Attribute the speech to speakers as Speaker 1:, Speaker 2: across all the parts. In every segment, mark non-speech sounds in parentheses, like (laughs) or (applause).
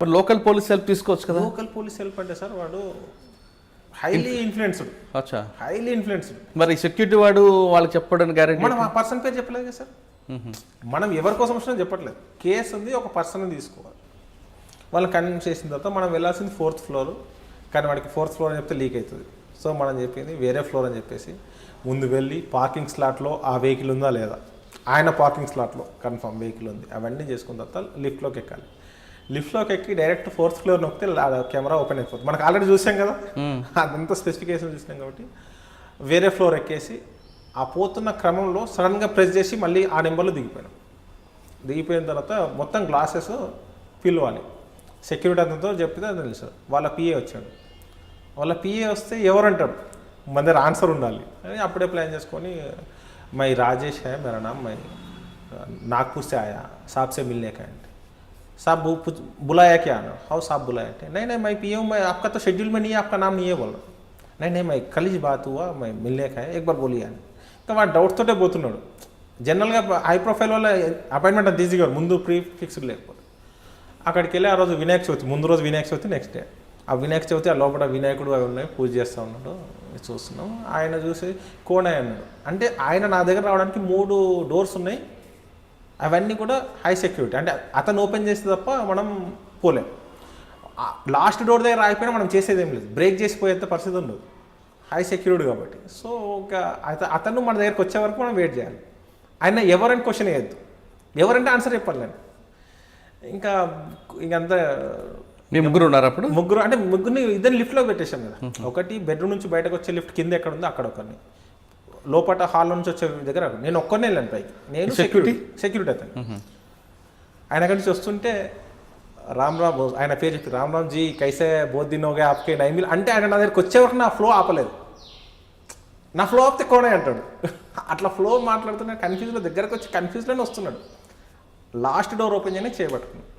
Speaker 1: మరి local police help తీసుకోవచ్చు కదా?
Speaker 2: లోకల్ పోలీస్ హెల్ప్ అంటే సార్ వాడు హైలీ ఇన్ఫ్లుయెన్స్డ్.
Speaker 1: అచ్చా.
Speaker 2: Highly influenced.
Speaker 1: మరి సెక్యూరిటీ వాడు వాళ్ళకి చెప్పడానికి గ్యారెంటీ
Speaker 2: మనం ఆ పర్సన్ పేరు చెప్పలేదు కదా సార్ మనం ఎవరి కోసం వచ్చినా చెప్పట్లేదు. కేసు ఉంది ఒక పర్సన్ తీసుకోవాలి. వాళ్ళని కన్విన్స్ చేసిన తర్వాత మనం వెళ్ళాల్సింది ఫోర్త్ ఫ్లోర్ కానీ వాడికి ఫోర్త్ ఫ్లోర్ అని చెప్తే లీక్ అవుతుంది. సో మనం చెప్పింది వేరే ఫ్లోర్ అని చెప్పేసి ముందు వెళ్ళి పార్కింగ్ స్లాట్లో ఆ వెహికల్ ఉందా లేదా? ఆయన పార్కింగ్ స్లాట్లో కన్ఫర్మ్ వెహికల్ ఉంది. అవన్నీ చేసుకున్న తర్వాత లిఫ్ట్లోకి ఎక్కాలి. లిఫ్ట్లోకి ఎక్కి డైరెక్ట్ ఫోర్త్ ఫ్లోర్ నొక్కితే కెమెరా ఓపెన్ అయిపోతుంది. మనకు ఆల్రెడీ చూసాం కదా. (laughs) అదంతా స్పెసిఫికేషన్ చూసినాం కాబట్టి వేరే ఫ్లోర్ ఎక్కేసి ఆ పోతున్న క్రమంలో సడన్గా ప్రెస్ చేసి మళ్ళీ ఆ నెంబర్లో దిగిపోయినాం. దిగిపోయిన తర్వాత మొత్తం గ్లాసెస్ పిలవాలి సెక్యూరిటీ అతనితో చెప్తే అది తెలుసు. వాళ్ళ పిఏ వచ్చాడు. వాళ్ళ పిఏ వస్తే ఎవరు అంటాడు? మన దగ్గర ఆన్సర్ ఉండాలి. అని అప్పుడే ప్లాన్ చేసుకొని మై రాజేష్ है मेरा नाम मैं नागपुर से आया साहब से मिलने का है साहब बु- पूछ- बुलाया क्या ना हाउ साहब बुलाया थे नहीं नहीं मैं पी हूँ मैं आपका तो शेड्यूल में नहीं है आपका नाम नहीं है बोल रहा नहीं नहीं मैं कल ही बात हुआ मैं मिलने का है एक बार बोलिए అని ఇంకా వాడు డౌట్ తోటే పోతున్నాడు జనరల్గా హై ప్రొఫైల్ వల్ల అపాయింట్మెంట్ అంత ఈజీగా ముందు ప్రీ ఫిక్స్డ్ లేకపోతే అక్కడికి వెళ్ళి ఆ రోజు వినాయక చవితి ముందు రోజు వినాయక చవితి నెక్స్ట్ డే ఆ వినాయక చవితి ఆ లోపల వినాయకుడు అవి ఉన్నాయి పూజ చేస్తూ ఉన్నాడు చూస్తున్నాం. ఆయన చూసి కోనే అన్నాడు. అంటే ఆయన నా దగ్గర రావడానికి మూడు డోర్స్ ఉన్నాయి. అవన్నీ కూడా హై సెక్యూరిటీ అంటే అతను ఓపెన్ చేస్తే తప్ప మనం పోలేం. లాస్ట్ డోర్ దగ్గర ఆగిపోయినా మనం చేసేది ఏం లేదు. బ్రేక్ చేసిపోయేంత పరిస్థితి ఉండదు. హై సెక్యూరిటీ కాబట్టి. సో ఇంకా అతను మన దగ్గరకు వచ్చే వరకు మనం వెయిట్ చేయాలి. ఆయన ఎవరని క్వశ్చన్ వేయద్దు. ఎవరంటే ఆన్సర్ చెప్పాలి. ఇంకా ఇంకంతా
Speaker 1: మీ ముగ్గురు ఉన్నారు అప్పుడు?
Speaker 2: ముగ్గురు అంటే ముగ్గురిని ఇద్దరు లిఫ్ట్లో పెట్టేశాం కదా. ఒకటి బెడ్రూమ్ నుంచి బయటకు వచ్చే లిఫ్ట్ కింద ఎక్కడ ఉందో అక్కడ ఒకరిని. లోపల హాల్ నుంచి వచ్చే దగ్గర. నేను ఒక్కరినే వెళ్ళాను పైకి. నేను సెక్యూరిటీ సెక్యూరిటీ అతను. ఆయన అక్కడి నుంచి వస్తుంటే రామ్ రామ్ ఆయన పేరు చెప్పి రామ్ రామ్ జీ కైసే బోధ్ దిన్ హోగా ఆప్కే నైమిల్ అంటే ఆయన నా దగ్గరికి వచ్చే వరకు నా ఫ్లో ఆపలేదు. నా ఫ్లో ఆపితే కోనే అంటాడు. అట్లా ఫ్లో మాట్లాడుతున్నా కన్ఫ్యూజ్లో దగ్గరకు వచ్చి కన్ఫ్యూజ్లోనే వస్తున్నాడు. లాస్ట్ డోర్ ఓపెన్ చేయని చేయబట్టుకున్నాడు.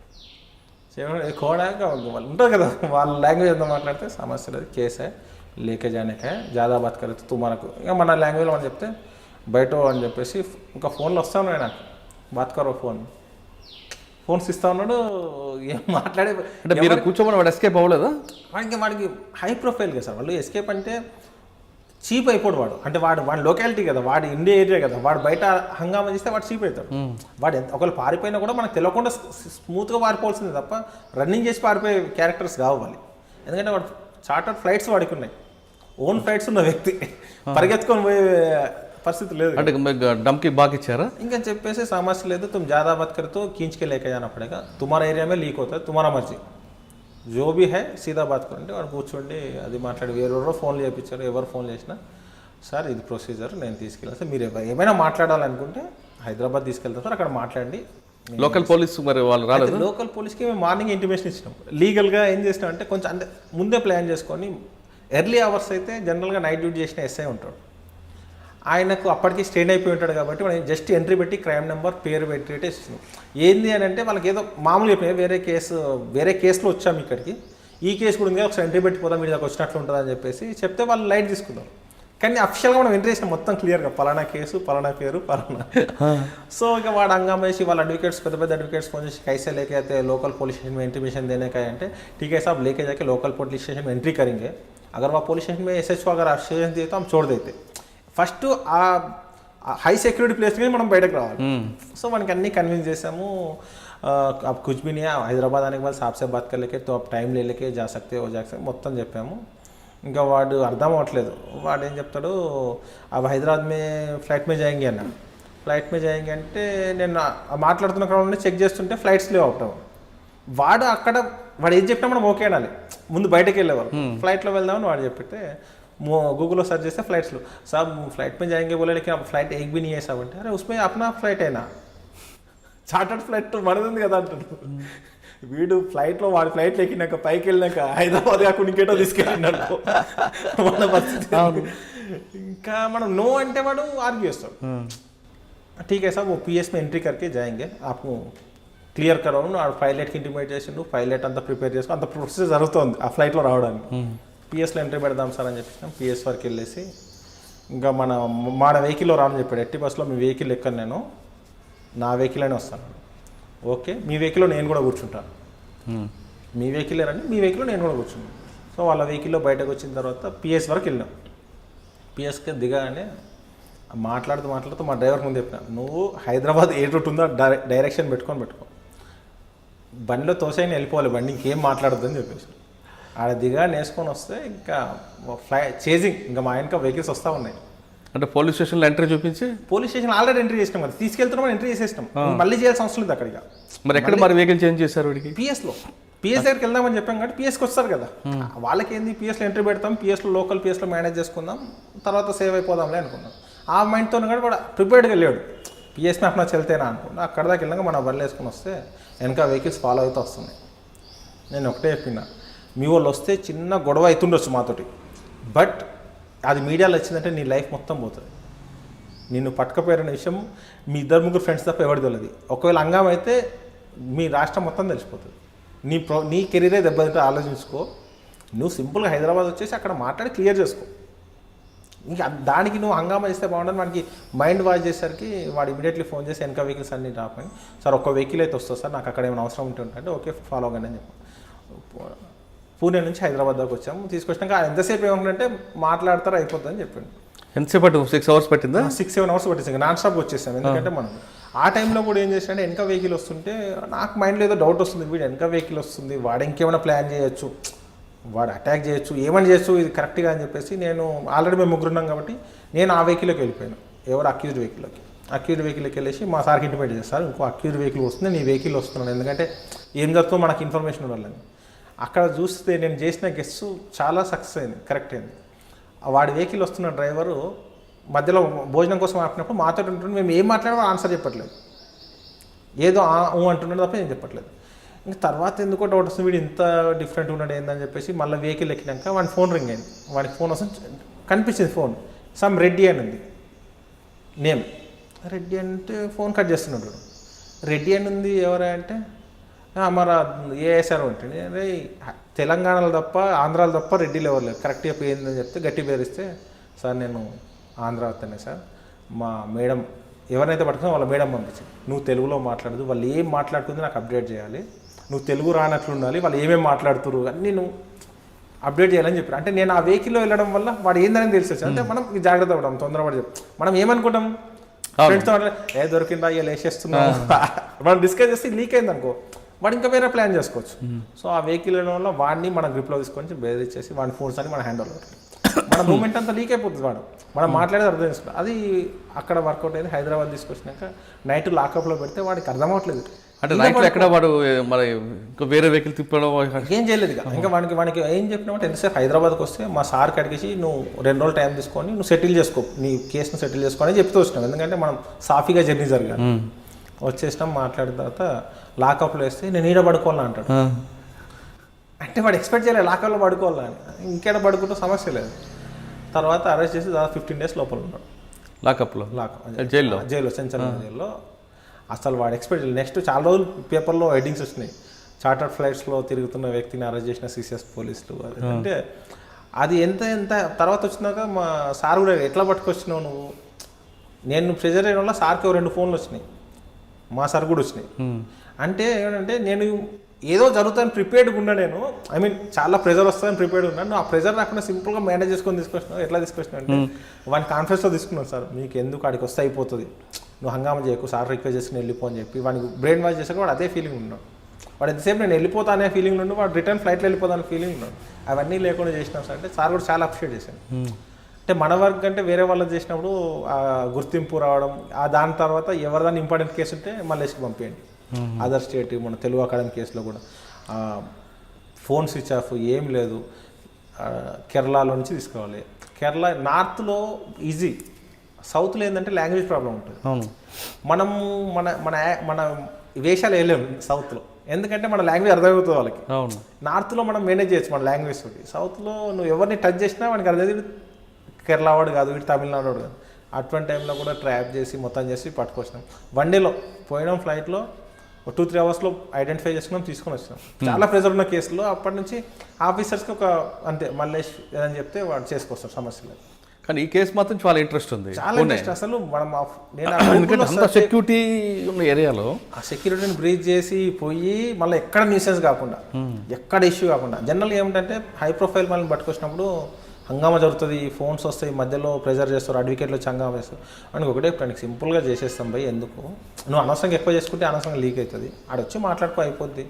Speaker 2: కోడాక వాళ్ళు ఉంటారు కదా. వాళ్ళ లాంగ్వేజ్ ఎంత మాట్లాడితే సమస్య లేదు. కేసే లేకే జానేకే జాదా బాత్ కరితే తూ మనకు ఇక మన లాంగ్వేజ్లో మనం చెప్తే బయట అని చెప్పేసి ఇంకా ఫోన్లో వస్తా ఉన్నాడు నాకు. ఫోన్ ఫోన్స్ ఇస్తా ఉన్నాడు. ఏం మాట్లాడే
Speaker 1: అంటే మీరు కూర్చోమని వాడు ఎస్కేప్ అవ్వలేదా?
Speaker 2: వాడికి వాడికి హై ప్రొఫైల్ కదా సార్ వాళ్ళు ఎస్కేప్ అంటే చీప్ అయిపోడు వాడు. అంటే వాడు వాడి లొకాలిటీ కదా వాడి ఇండియా ఏరియా కదా వాడు బయట హంగామా చేస్తే వాడు చీప్ అవుతాడు. వాడు ఎంత ఒకవేళ పారిపోయినా కూడా మనకు తెలియకుండా స్మూత్గా పారిపోవాల్సిందే తప్ప రన్నింగ్ చేసి పారిపోయే క్యారెక్టర్స్ కావాలి ఎందుకంటే వాడు చార్టర్డ్ ఫ్లైట్స్ వాడికి ఉన్నాయి. ఓన్ ఫ్లైట్స్ ఉన్న వ్యక్తి. పరిగెత్తుకొని పోయే పరిస్థితి లేదు.
Speaker 1: అంటే డమ్కి బాగా ఇచ్చారా?
Speaker 2: ఇంకా చెప్పేసి సమస్య లేదు తుమ్ జాదా బతకరితో కీంచుకెళ్ళేక జానపడేగా. తుమారా ఏరియా మీద లీక్ అవుతుంది తుమారా మర్జీ. జో బీ హై సీదా బాత్ అంటే వాడు కూర్చోండి అది మాట్లాడి వేరెవరో ఫోన్లు చేయించారు ఎవరు ఫోన్ చేసినా సార్ ఇది ప్రొసీజర్ నేను తీసుకెళ్ళాను. సార్ మీరు ఏమైనా మాట్లాడాలనుకుంటే హైదరాబాద్ తీసుకెళ్తాం సార్ అక్కడ మాట్లాడండి.
Speaker 1: లోకల్ పోలీస్ మరి వాళ్ళు రాలేదు?
Speaker 2: లోకల్ పోలీస్కి మేము మార్నింగ్ ఇంటిమేషన్ ఇచ్చినాం. లీగల్గా ఏం చేసినాం అంటే కొంచెం అంటే ముందే ప్లాన్ చేసుకొని ఎర్లీ అవర్స్ అయితే జనరల్గా నైట్ డ్యూటీ చేసిన ఎస్ఐ ఉంటాడు. ఆయనకు అప్పటికి స్టేన్ అయిపోయి ఉంటాడు కాబట్టి మనం జస్ట్ ఎంట్రీ పెట్టి క్రైమ్ నెంబర్ పేరు పెట్టి ఇస్తున్నాం ఏంది అని అంటే వాళ్ళకి ఏదో మామూలు చెప్పిన వేరే కేసు వేరే కేసులో వచ్చాము ఇక్కడికి ఈ కేసు కూడా ఉంది ఒకసారి ఎంట్రీ పెట్టిపోదాం మీరు దాకా వచ్చినట్లు ఉంటుంది అని చెప్పేసి చెప్తే వాళ్ళు లైట్ తీసుకున్నారు కానీ అఫిషియల్గా మనం ఎంట్రీ చేసినాం మొత్తం క్లియర్గా పలానా కేసు పలానా పేరు పలానా సో ఇక వాడు హంగామా వేసి వాళ్ళ అడ్వకేట్స్ పెద్ద పెద్ద అడ్వకేట్స్ ఫోన్ చేసి कैसे लेके आते हैं लोकल पुलिस स्टेशन में इंटीमेशन देने का है అంటే ठीक है साहब लेके जाके लोकल पुलिस स्टेशन में एंट्री करेंगे अगर वहाँ पुलिस स्टेशन में एस एच अगर स्टेशन दिए तो हम छोड़ देते ఫస్ట్ ఆ హై సెక్యూరిటీ ప్లేస్ నుంచి మనం బయటకు రావాలి సో మనకి అన్ని కన్విన్స్ చేసాము ఆ, अब कुछ भी नहीं है హైదరాబాద్ आने के बाद साहब से बात कर लेके तो आप टाइम ले लेके जा सकते हो जा सकते మొత్తం చెప్పాము ఇంకా వాడు అర్థం అవ్వట్లేదు వాడు ఏం చెప్తాడు అవి హైదరాబాద్ మే ఫ్లైట్ మే జాయింగే అన్న ఫ్లైట్ మే జాయింగే అంటే నేను ఆ మాట్లాడుతున్న క్రమంలో చెక్ చేస్తుంటే ఫ్లైట్స్ లేవు అవటం వాడు అక్కడ వాడు ఏం చెప్పినా మనం ఓకే అనాలి ముందు బయటకు వెళ్ళేవారు ఫ్లైట్లో వెళ్దామని వాడు చెప్పితే మో గూగుల్లో సెర్చ్ చేస్తే ఫ్లైట్స్లో సాబ్ ఫ్లైట్ में जाएंगे बोले लेकिन अब फ्लाइट एक भी नहीं है साहब అంటే అరే उसमें अपना फ्लाइट है ना చార్టర్డ్ ఫ్లైట్ మనది ఉంది కదా అంటాడు వీడు ఫ్లైట్లో వాడి ఫ్లైట్లో ఎక్కినాక పైకి వెళ్ళినాక హైదరాబాద్ కాకుండా ఇంకేటో తీసుకెళ్ళినాడు మన పరిస్థితి ఇంకా మనం నో అంటే వాడు ఆర్గ్యూ చేస్తాడు ठीक है साहब वो पी में ఎంట్రీ करके जाएंगे आपको క్లియర్ కరవు ఆ పైలట్కి ఇంటిమేట్ చేసిండు పైలట్ అంతా ప్రిపేర్ చేసుకో అంత ప్రొసెస్ జరుగుతుంది ఆ ఫ్లైట్లో రావడానికి పిఎస్లో ఎంట్రీ పెడదాం సార్ అని చెప్పేసి పిఎస్ వరకు వెళ్ళేసి ఇంకా మన మన వెహికల్లో రాని చెప్పాడు. ఎట్టి బస్సులో మీ వెహికల్ ఎక్కను నేను. నా వెహికల్ అని వస్తాను. ఓకే మీ వెహికల్లో నేను కూడా కూర్చుంటాను. మీ వెహికల్ రండి మీ వెహికల్లో నేను కూడా కూర్చున్నాను. సో వాళ్ళ వెహికల్లో బయటకు వచ్చిన తర్వాత పిఎస్ వరకు వెళ్ళాం. పిఎస్కి దిగానే మాట్లాడుతూ మాట్లాడుతూ మా డ్రైవర్ ముందు చెప్పిన నువ్వు హైదరాబాద్ ఏ రూట్ ఉందో డైరెక్షన్ పెట్టుకొని పెట్టుకో. బండిలో తోసైనా వెళ్ళిపోవాలి బండి ఇంకేం మాట్లాడద్దు అని చెప్పేసి. ఆడ దిగా నేసుకొని వస్తే ఇంకా ఫ్లై చేజింగ్ ఇంకా మా వెనక వెహికల్స్ వస్తూ ఉన్నాయి.
Speaker 1: అంటే పోలీస్ స్టేషన్లో ఎంట్రీ చూపించి?
Speaker 2: పోలీస్ స్టేషన్ ఆల్రెడీ ఎంట్రీ చేసినాం కదా. తీసుకెళ్తున్నాం ఎంట్రీ చేసేసినాం. మళ్ళీ చేయాల్సిన అవసరం లేదు అక్కడికి.
Speaker 1: మరి ఎక్కడ మరి వెహికల్ చేంజ్ చేశారు వీడికి?
Speaker 2: పిఎస్లో పిఎస్ దగ్గరికి వెళ్దామని చెప్పాం కాబట్టి పిఎస్కి వస్తారు కదా. వాళ్ళకి ఏంది పిఎస్లో ఎంట్రీ పెడతాం. పిఎస్లో లోకల్ పిఎస్లో మేనేజ్ చేసుకుందాం. తర్వాత సేవ్ అయిపోదాంలే అనుకున్నాం. ఆ మైండ్తో కూడా వాడు ప్రిపేర్డ్గా వెళ్ళాడు. పిఎస్ మ్యాప్ నాకు వెళ్తేనా అనుకున్నా. అక్కడ దాకా వెళ్ళాక మన బండ్లు వేసుకుని వస్తే వెనక వెహికల్స్ ఫాలో అవుతూ వస్తున్నాయి. నేను ఒకటే చెప్పిన. మీ వాళ్ళు వస్తే చిన్న గొడవ అవుతుండొచ్చు మాతోటి. బట్ అది మీడియాలో వచ్చిందంటే నీ లైఫ్ మొత్తం పోతుంది. నిన్ను పట్టుకపోయారనే విషయం మీ ఇద్దరు ముగ్గురు ఫ్రెండ్స్ తప్ప ఎవరి తెలియదు ఒకవేళ అంగం అయితే మీ రాష్ట్రం మొత్తం తెలిసిపోతుంది. నీ ప్రో నీ కెరీరే దెబ్బతింటే ఆలోచించుకో. నువ్వు సింపుల్గా హైదరాబాద్ వచ్చేసి అక్కడ మాట్లాడి క్లియర్ చేసుకో. ఇంకా దానికి నువ్వు హంగామా చేస్తే బాగుంటుంది మనకి మైండ్ వాష్ చేసేసరికి వాడు ఇమీడియట్లీ ఫోన్ చేసి వెనక వెహికల్స్ అన్ని డ్రాప్ అని సార్ ఒక్క వెహికల్ అయితే వస్తుంది సార్ నాకు అక్కడ ఏమైనా అవసరం ఉంటే అంటే ఓకే ఫాలో అవ్వండి అని చెప్పి. పూణే నుంచి హైదరాబాద్ దాకా వచ్చాము. తీసుకొచ్చినాక ఎంతసేపు ఏమంటే మాట్లాడతారు అయిపోతుంది అని చెప్పాను
Speaker 1: ఎంతసేపు పట్టు సిక్స్ అవర్స్ పట్టిందా
Speaker 2: సిక్స్ సెవెన్ అవర్స్ పట్టేసాం నాన్ స్టాప్ వచ్చేసాం. ఎందుకంటే మనం ఆ టైంలో కూడా ఏం చేసానంటే వెనక వెహికల్ వస్తుంటే నాకు మైండ్లో ఏదో డౌట్ వస్తుంది. వీడు వెనక వెహికల్ వస్తుంది. వాడు ఇంకేమైనా ప్లాన్ చేయొచ్చు. వాడు అటాక్ చేయొచ్చు. ఏమని చేయొచ్చు? ఇది కరెక్ట్గా అని చెప్పేసి నేను ఆల్రెడీ మేము ముగ్గురు ఉన్నాం కాబట్టి నేను ఆ వెహికల్లోకి వెళ్ళిపోయాను. ఎవరు? అక్యూజ్డ్ వెహికల్లోకి అక్యూజ్డ్ వెహికల్కి వెళ్ళేసి మా సార్కి ఇంటిమేట్ చేస్తారు. ఇంకో అక్యూజ్డ్ వెహికల్ వస్తుంది. నీ వెహికల్ వస్తున్నాను ఎందుకంటే ఏం జరుగుతుందో మనకి ఇన్ఫర్మేషన్ ఉండాలని అక్కడ చూస్తే నేను చేసిన గెస్ట్ చాలా సక్సెస్ అయింది కరెక్ట్ అయింది. వాడి వెహికల్ వస్తున్న డ్రైవరు మధ్యలో భోజనం కోసం ఆపినప్పుడు మాతో ఉంటుంటే మేము ఏం మాట్లాడమో ఆన్సర్ చెప్పట్లేదు. ఏదో అంటున్నాడు తప్ప నేను చెప్పట్లేదు. ఇంకా తర్వాత ఎందుకో డౌట్ వస్తుంది వీడు ఇంత డిఫరెంట్ ఉన్నాడు ఏందని చెప్పేసి మళ్ళీ వెహికల్ ఎక్కినాక వాడి ఫోన్ రింగ్ అయింది. వాడికి ఫోన్ వస్తుంది కనిపించింది ఫోన్ సమ్ రెడ్డి అని ఉంది. నేమ్ రెడ్డి అంటే ఫోన్ కట్ చేస్తున్నాడు. రెడ్డి అని ఉంది ఎవరా అంటే "ఆ, మరి ఏఎస్ఆర్ ఉంటుంది అరే తెలంగాణలో తప్ప ఆంధ్రాలో తప్ప రెడ్డిలో ఎవరు లేరు కరెక్ట్గా పోయిందని చెప్తే గట్టి పేరిస్తే సార్ నేను ఆంధ్ర వస్తానే సార్. మా మేడం ఎవరైతే పట్టుకున్నా వాళ్ళ మేడం పంపించింది. నువ్వు తెలుగులో మాట్లాడదు వాళ్ళు ఏం మాట్లాడుతుంది నాకు అప్డేట్ చేయాలి. నువ్వు తెలుగు రానట్లు ఉండాలి వాళ్ళు ఏమేమి మాట్లాడుతురు అన్నీ నువ్వు అప్డేట్ చేయాలని చెప్పారు. అంటే నేను ఆ వెహికల్లో వెళ్ళడం వల్ల వాడు ఏందని తెలిసి వచ్చింది అంటే మనం జాగ్రత్త పడడం తొందరపడి చెప్పి మనం ఏమనుకుంటాం? ఫ్రెండ్స్తో ఏ దొరికిందా ఇలా వేసేస్తున్నాం మనం డిస్కస్ చేస్తే లీక్ అయింది అనుకో వాడు ఇంకా వేరే ప్లాన్ చేసుకోవచ్చు. సో ఆ వెహికల్ వల్ల వాడిని మన గ్రిప్లో తీసుకొని బెదిరించేసి వాడి ఫోన్స్ అని మన హ్యాండ్ ఓవర్ మన మూమెంట్ అంతా లీక్ అయిపోతుంది వాడు. మనం మాట్లాడేది అర్థం చేసుకుంటాం. అది అక్కడ వర్కౌట్ అయింది హైదరాబాద్ తీసుకొచ్చినాక నైట్ లాకప్లో పెడితే వాడికి అర్థం అవ్వట్లేదు.
Speaker 1: అంటే నైట్లో ఎక్కడ వాడు మరి ఇంకా వేరే వెహికల్ తిప్పడం
Speaker 2: ఏం చేయలేదు ఇక. ఇంకా వానికి వానికి ఏం చెప్పినామంటే ఎంతసేపు హైదరాబాద్కి వస్తే మా సార్కి అడిగేసి నువ్వు రెండు రోజులు టైం తీసుకొని నువ్వు సెటిల్ చేసుకో. నీ కేసును సెటిల్ చేసుకొని చెప్తూ వచ్చినాం. ఎందుకంటే మనం సాఫీగా జర్నీ జరగాలి. వచ్చేసినాం మాట్లాడిన తర్వాత లాకప్లో వేస్తే నేను ఈడ పడుకోవాలని అంటాడు. అంటే వాడు ఎక్స్పెక్ట్ చేయలేదు లాకప్లో పడుకోవాలని ఇంకేడ పడుకుంటే సమస్య లేదు. తర్వాత అరెస్ట్ చేసి దాదాపు ఫిఫ్టీన్ డేస్ లోపల ఉన్నాడు.
Speaker 1: లాకప్లో?
Speaker 2: లాకప్
Speaker 1: జైల్లో?
Speaker 2: జైల్లో సెంచల్ జైల్లో. అసలు వాడు ఎక్స్పెక్ట్ నెక్స్ట్ చాలా రోజులు పేపర్లో హెడ్డింగ్స్ వచ్చినాయి. చార్టర్డ్ ఫ్లైట్స్లో తిరుగుతున్న వ్యక్తిని అరెస్ట్ చేసిన సిసిఎస్ పోలీసులు అది అంటే అది ఎంత ఎంత తర్వాత వచ్చినాక మా సార్ కూడా ఎట్లా పట్టుకొచ్చినావు నువ్వు? నేను ప్రెజర్ అయిన వల్ల సార్కి ఓ రెండు ఫోన్లు వచ్చినాయి. మా సార్ కూడా వచ్చినాయి. అంటే ఏంటంటే నేను ఏదో జరుగుతాను ప్రిపేర్డ్గా ఉన్నా నేను. ఐ మీన్ చాలా ప్రెజర్ వస్తుందని ప్రిపేర్డ్ ఉన్నాను ఆ ప్రెజర్ రాకుండా సింపుల్గా మేనేజ్ చేసుకొని తీసుకొచ్చినా ఎట్లా తీసుకొచ్చినా అంటే వాని కాన్ఫరెన్స్లో తీసుకున్నాను సార్. మీకు ఎందుకు ఆడికి వస్తే అయిపోతుంది? నువ్వు హంగామా చేయకు సార్ రిక్వెస్ట్ చేసుకుని వెళ్ళిపో అని చెప్పి. వానికి బ్రెయిన్ వాష్ చేసాక వాడు అదే ఫీలింగ్ ఉన్నాడు. వాడు ఎంతసేపు నేను వెళ్ళిపోతా అనే ఫీలింగ్ నుండి వాడు రిటర్న్ ఫ్లైట్లో వెళ్ళిపోతా అనే ఫీలింగ్ ఉన్నాడు అవన్నీ లేకుండా చేసినాం సార్. అంటే సార్ కూడా చాలా అప్రిషియేట్ చేశాను. అంటే మన వర్క్ అంటే వేరే వాళ్ళకి చేసినప్పుడు ఆ గుర్తింపు రావడం ఆ దాని తర్వాత ఎవరిదాన్ని ఇంపార్టెంట్ కేసు ఉంటే మళ్ళీకి పంపించండి అదర్ స్టేట్ మన తెలుగు అకాడమీ కేసులో కూడా. ఫోన్ స్విచ్ ఆఫ్ ఏం లేదు. కేరళలో నుంచి తీసుకోవాలి. కేరళ నార్త్లో ఈజీ. సౌత్లో ఏంటంటే లాంగ్వేజ్ ప్రాబ్లం ఉంటుంది.
Speaker 1: అవును.
Speaker 2: మనం మన మన మన వేషాలు వేయలేము సౌత్లో. ఎందుకంటే మన లాంగ్వేజ్ అర్థమవుతుంది వాళ్ళకి.
Speaker 1: అవును.
Speaker 2: నార్త్లో మనం మేనేజ్ చేయొచ్చు మన లాంగ్వేజ్ తోటి. సౌత్లో నువ్వు ఎవరిని టచ్ చేసినా వానికి అర్థం కేరళ వాడు కాదు వీడు తమిళనాడు వాడు కాదు. అటువంటి టైంలో కూడా ట్రాప్ చేసి మొత్తం చేసి పట్టుకొచ్చినాం. వన్ డేలో పోయినాం ఫ్లైట్లో ఒక టూ త్రీ అవర్స్లో ఐడెంటిఫై చేసుకున్నాం తీసుకొని వచ్చినాం. చాలా ప్రెజర్ ఉన్న కేసులో అప్పటి నుంచి ఆఫీసర్స్కి ఒక అంతే మల్లేష్ ఏదని చెప్తే వాడు చేసుకొస్తారు సమస్య లేదు
Speaker 1: కానీ ఈ కేసు మాత్రం చాలా ఇంట్రెస్ట్ ఉంది.
Speaker 2: చాలా ఇంట్రెస్ట్ అసలు మనం నేను
Speaker 1: సెక్యూరిటీ ఉన్న ఏరియాలో
Speaker 2: ఆ సెక్యూరిటీని బ్రీచ్ చేసి పోయి మళ్ళీ ఎక్కడ న్యూసెన్స్ కాకుండా ఎక్కడ ఇష్యూ కాకుండా జనరల్గా ఏమిటంటే హై ప్రొఫైల్ మనల్ని పట్టుకొచ్చినప్పుడు హంగామా జరుగుతుంది ఫోన్స్ వస్తాయి మధ్యలో ప్రెజర్ చేస్తారు అడ్వకేట్లు వచ్చి హంగామా చేస్తారు అని ఒకటే ఇప్పుడు సింపుల్గా చేసేస్తాం భయ్ ఎందుకు నువ్వు అనవసరంగా ఎక్కువ చేసుకుంటే అనవసరంగా లీక్ అవుతుంది ఆడొచ్చి మాట్లాడుకో అయిపోద్ది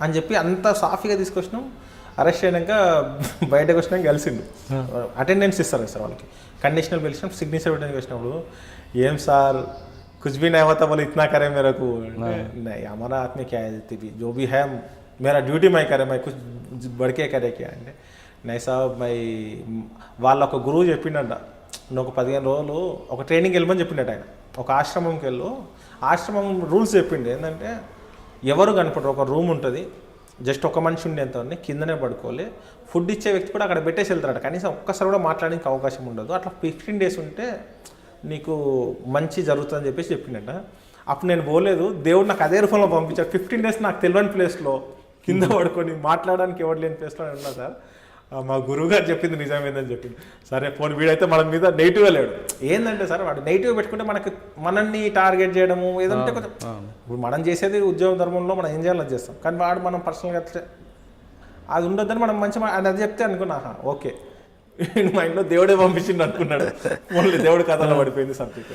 Speaker 2: అని చెప్పి అంత సాఫీగా తీసుకొచ్చినాం అరెస్ట్ అయినాక (laughs) బయటకు వచ్చినాక కలిసిండు అటెండెన్స్ ఇస్తారు సార్ వాళ్ళకి కండిషనల్ పిలిచినాం సిగ్నేచర్ పెట్టడానికి వచ్చినప్పుడు ఏం సార్ कुछ भी नहीं होता बोले इतना करे मेरे को नहीं हमारा हाथ में क्या है भी जो भी है मेरा ड्यूटी मैं करे मैं कुछ बढ़ के करे क्या అంటే నై సాబ్ మై వాళ్ళ ఒక గురువు చెప్పిండట నువ్వు ఒక పదిహేను రోజులు ఒక ట్రైనింగ్ వెళ్ళమని చెప్పిండట ఆయన. ఒక ఆశ్రమంకి వెళ్ళు. ఆశ్రమం రూల్స్ చెప్పిండు. ఏంటంటే ఎవరు కనపడరు. ఒక రూమ్ ఉంటుంది. జస్ట్ ఒక మనిషి ఉండేంత ఉంది కిందనే పడుకోవాలి. ఫుడ్ ఇచ్చే వ్యక్తి కూడా అక్కడ పెట్టేసి వెళ్తారట కనీసం ఒక్కసారి కూడా మాట్లాడడానికి అవకాశం ఉండదు. అట్లా ఫిఫ్టీన్ డేస్ ఉంటే నీకు మంచి జరుగుతుందని చెప్పేసి చెప్పిండట. అప్పుడు నేను పోలేదు. దేవుడు నాకు అదే రూపంలో పంపించాడు. ఫిఫ్టీన్ డేస్ నాకు తెలియని ప్లేస్లో కింద పడుకొని మాట్లాడడానికి ఎవరు లేని ప్లేస్లో ఉన్నా సార్. మా గురువు గారు చెప్పింది నిజమేందని చెప్పింది. సరే పోనీ వీడైతే మన మీద నెగిటివ్గా లేడు. ఏంటంటే సార్ వాడు నెగిటివ్ పెట్టుకుంటే మనకి మనల్ని టార్గెట్ చేయడము ఏదంటే కొంచెం ఇప్పుడు మనం చేసేది ఉద్యోగ ధర్మంలో మనం ఏం చేయాలో అది చేస్తాం. కానీ వాడు మనం పర్సనల్గా అది ఉండొద్దని మనం మంచి అది అది చెప్తే అనుకున్నా "ఆహా, ఓకే. (laughs) మా ఇంట్లో దేవుడే పంపించిండు అనుకున్నాడు. (laughs) ఓన్లీ దేవుడి కథలో పడిపోయింది సబ్జెక్ట్